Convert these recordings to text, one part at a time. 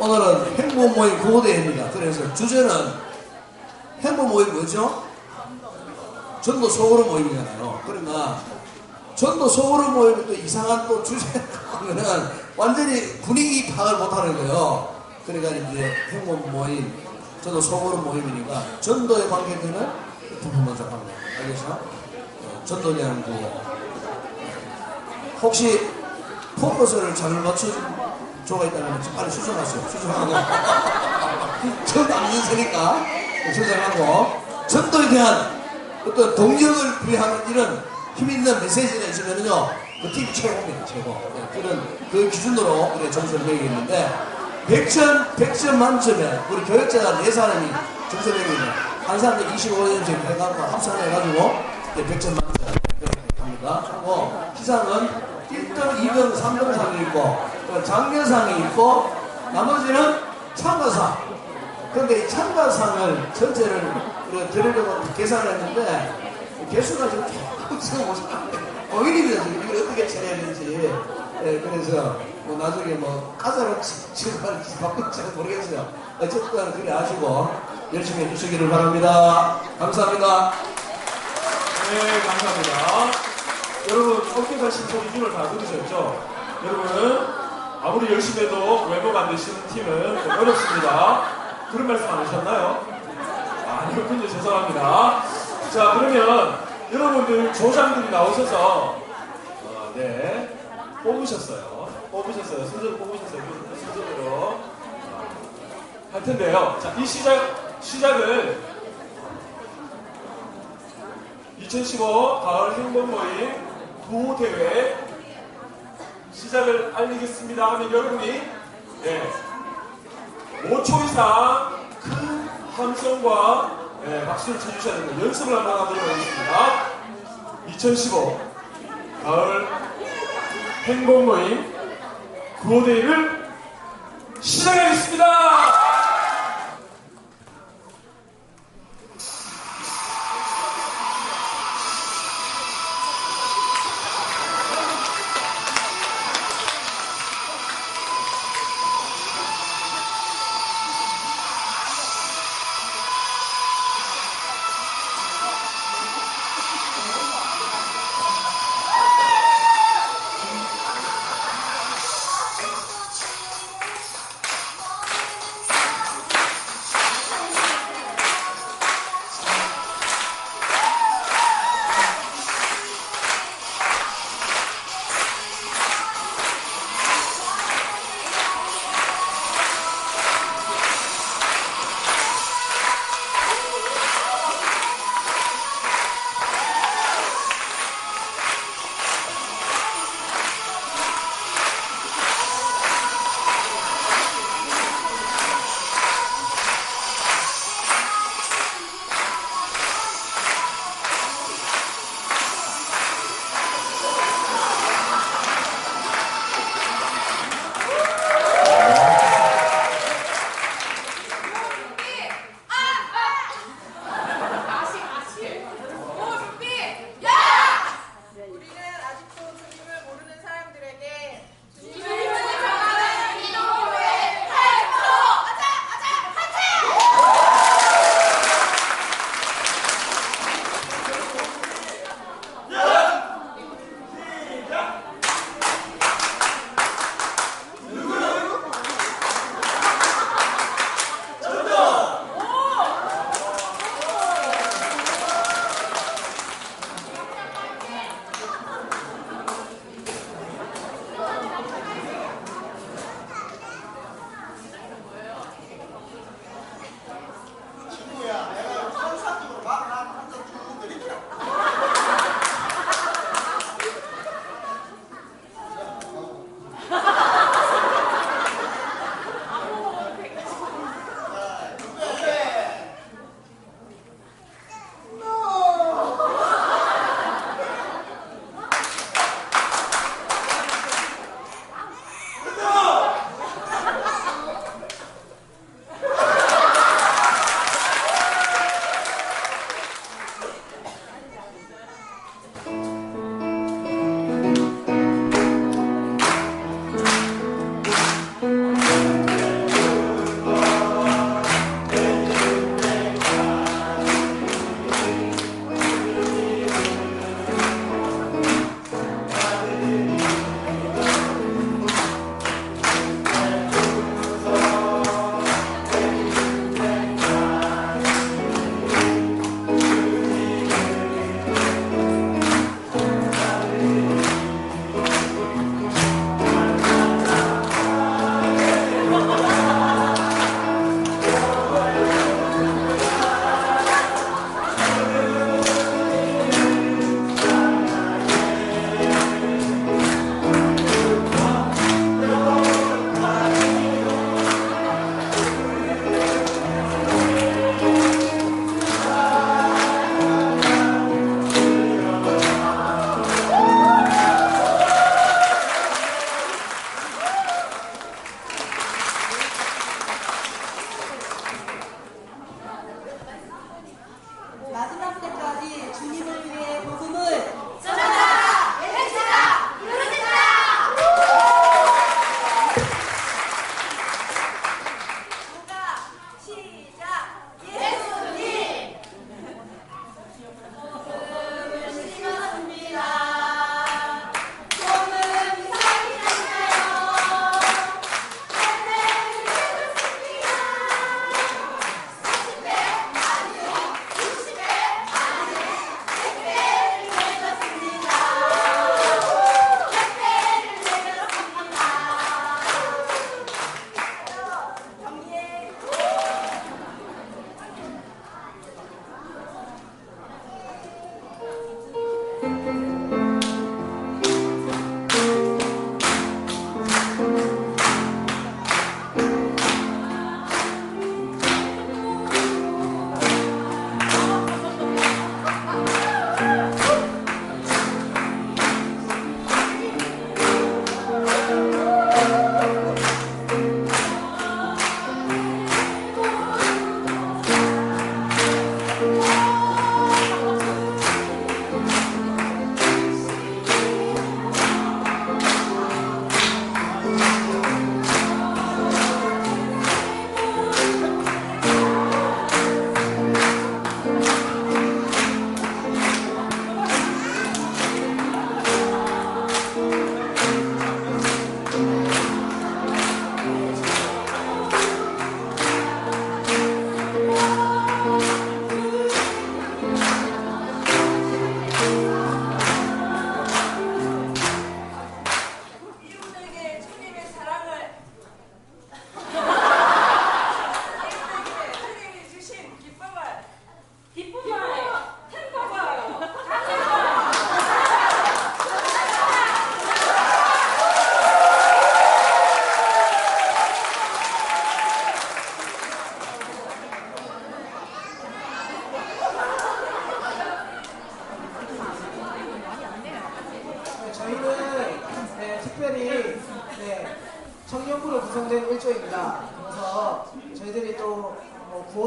오늘은 행복 모임 구호대회입니다. 그래서 주제는 행복 모임 뭐죠? 전도 소그룹 모임이잖아요. 그러나 전도 소그룹 모임이 또 이상한 또 주제 하면은 완전히 분위기 파악을 못하는 거예요. 그러니까 이제 행복 모임, 전도 소그룹 모임이니까 전도에 관계되는 부분 먼저. 알겠어? 어, 전도냐는 거. 혹시 포커스를 잘 맞춘 조가 있다면 빨리 수정하세요. 수정하고. 전도 안 인세니까 수정하고. 전도에 대한 어떤 동력을 부여하는 이런 힘 있는 메시지가 있으면요. 그 팀이 최고입니다. 최고. 네, 그런 그 기준으로 우리 점수를 매기겠는데 100점, 100점 만점에 우리 교육자가 4사람이 점수 매기면 한 사람이 25년째 해갖고 합산해가지고 100점 만점 합니다. 하고 시상은 1등, 2등, 3등 상이 있고 또 장려상이 있고 나머지는 참가상. 그런데 이 참가상을 전체를 드리려고 계산을 했는데 개수가 지금 조금 지금 고민입니다 지금 이걸 어떻게 처리해야 되는지 예, 그래서 뭐 나중에 뭐 가사로 지금 바꿀지 모르겠어요 어쨌든 그래 아시고 열심히 해주시기를 바랍니다 감사합니다 네, 감사합니다. 여러분, 어깨가 신청 기준을 다 들으셨죠? 여러분, 아무리 열심히 해도 외모 만드시는 팀은 좀 어렵습니다. 그런 말씀 안 하셨나요? 아니었군요. 죄송합니다. 자, 그러면 여러분들 조장들이 나오셔서, 어, 네, 뽑으셨어요. 뽑으셨어요. 순서로 뽑으셨어요. 그 순서대로. 어, 할 텐데요. 자, 이 시작, 시작을 2015 가을 행복 모임 구호 대회 시작을 알리겠습니다 하면 여러분이 예, 5초 이상 큰 함성과 예, 박수를 쳐주셔야 됩니다. 연습을 한번 하도록 하겠습니다. 2015 가을 행복 모임 구호 대회를 시작하겠습니다.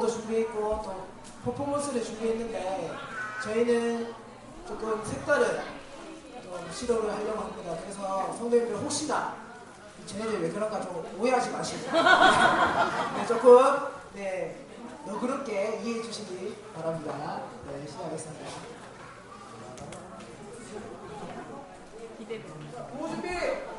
광고도 준비했고 또 퍼포먼스를 준비했는데 저희는 조금 색다른 또 시도를 하려고 합니다. 그래서 선배님들 혹시나 쟤네들 왜 그런가 좀 오해하지 마시고 네, 조금 네 너그럽게 이해해 주시기 바랍니다. 네, 시작하겠습니다. 기대됩니다. 준비!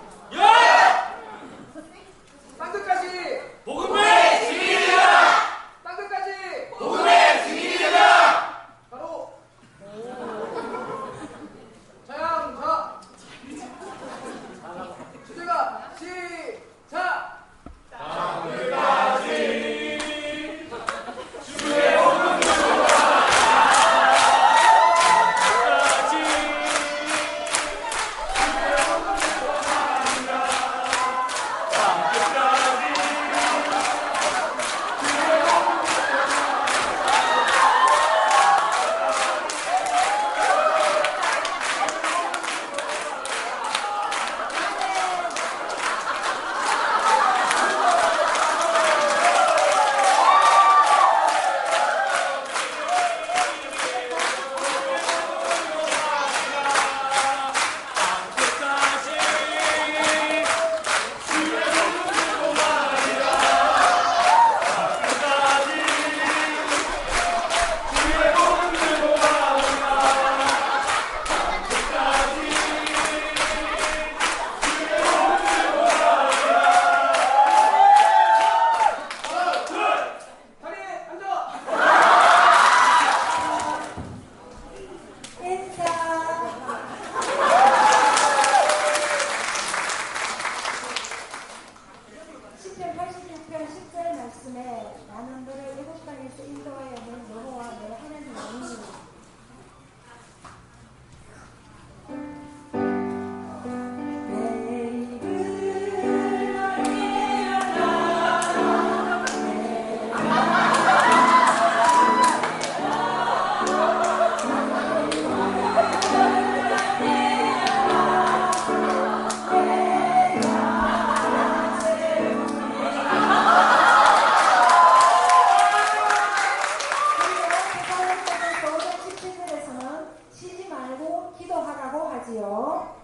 기도하라고 하지요.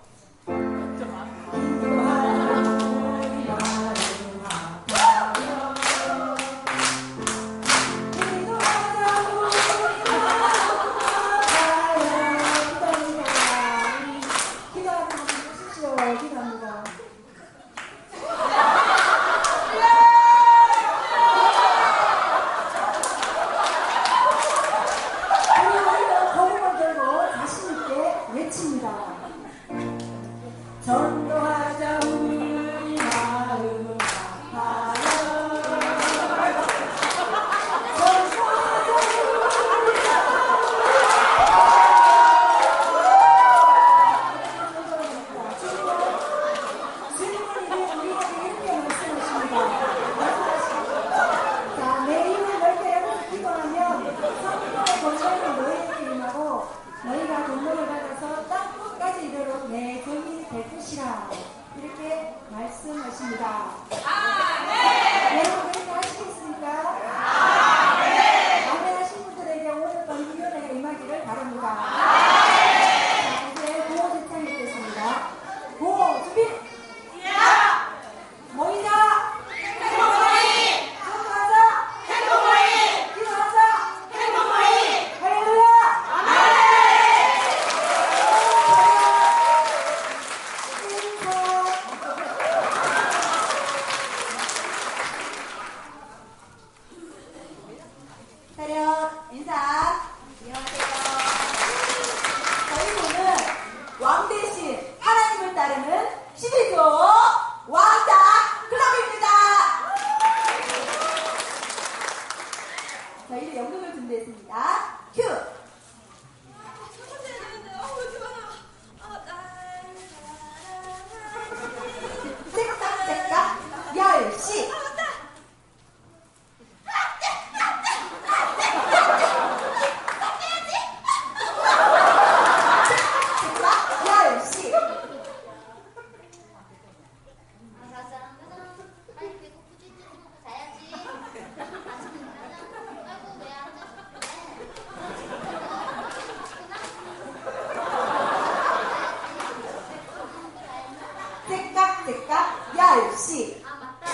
째깍째깍 10시. 아, 맞다.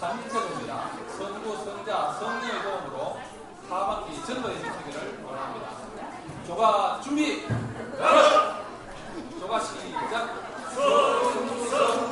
3인체금이나 성부, 성자, 성령의 도움으로 하반기 전도에 힘쓰기를 원합니다. 조가 준비! 조가 시작! 성, 성.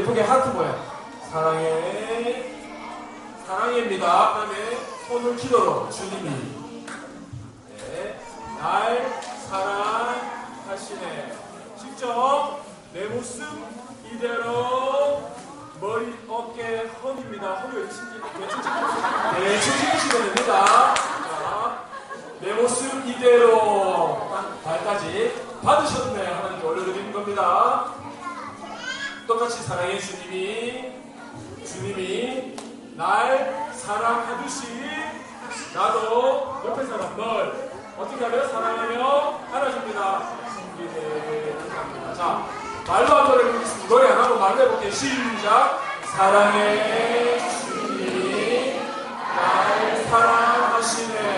예쁘게 하트 모양. 사랑해. 사랑해입니다. 그 다음에 손을 기도로 주님이. 네. 날 사랑하시네. 직접 내 모습 이대로 머리, 어깨, 허리입니다. 허리 어디 신기? 대충 찍으시면 됩니다. 자, 내 모습 이대로 발까지 받으셨네 하나님께 올려드리는 겁니다. 똑같이 사랑해 주님이 주님이 날 사랑하듯이 나도 옆에 사람 널 어떻게 하며 사랑하며 안아줍니다. 기대합니다. 자 말로 한 노래 부르겠습니다. 노래 안 하고 말로 해볼게요. 시작. 사랑해 주님이 날 사랑하시네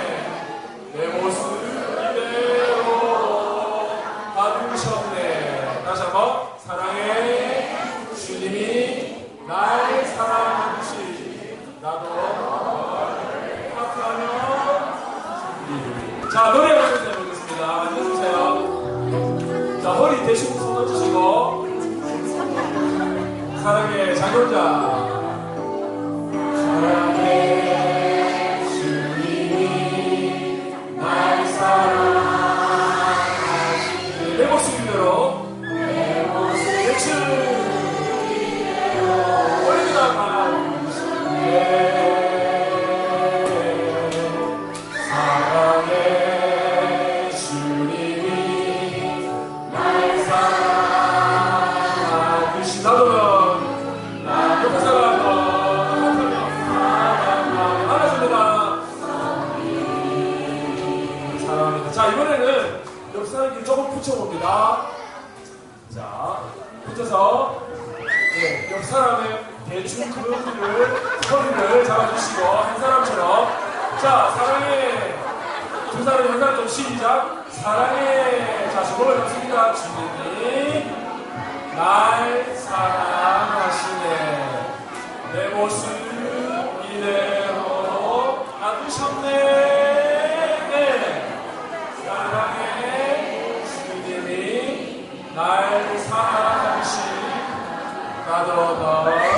붙여봅니다. 자, 붙여서 네, 옆 사람의 대충 그 흐를 허리를 잡아주시고 한 사람처럼. 자 사랑해. 두 사람 한 사람 좀 시작. 사랑해. 자 저걸로 잡습니다. 주님 날 사랑하시네. 내 모습 이대로 안으셨네. 날 사랑하신 가도더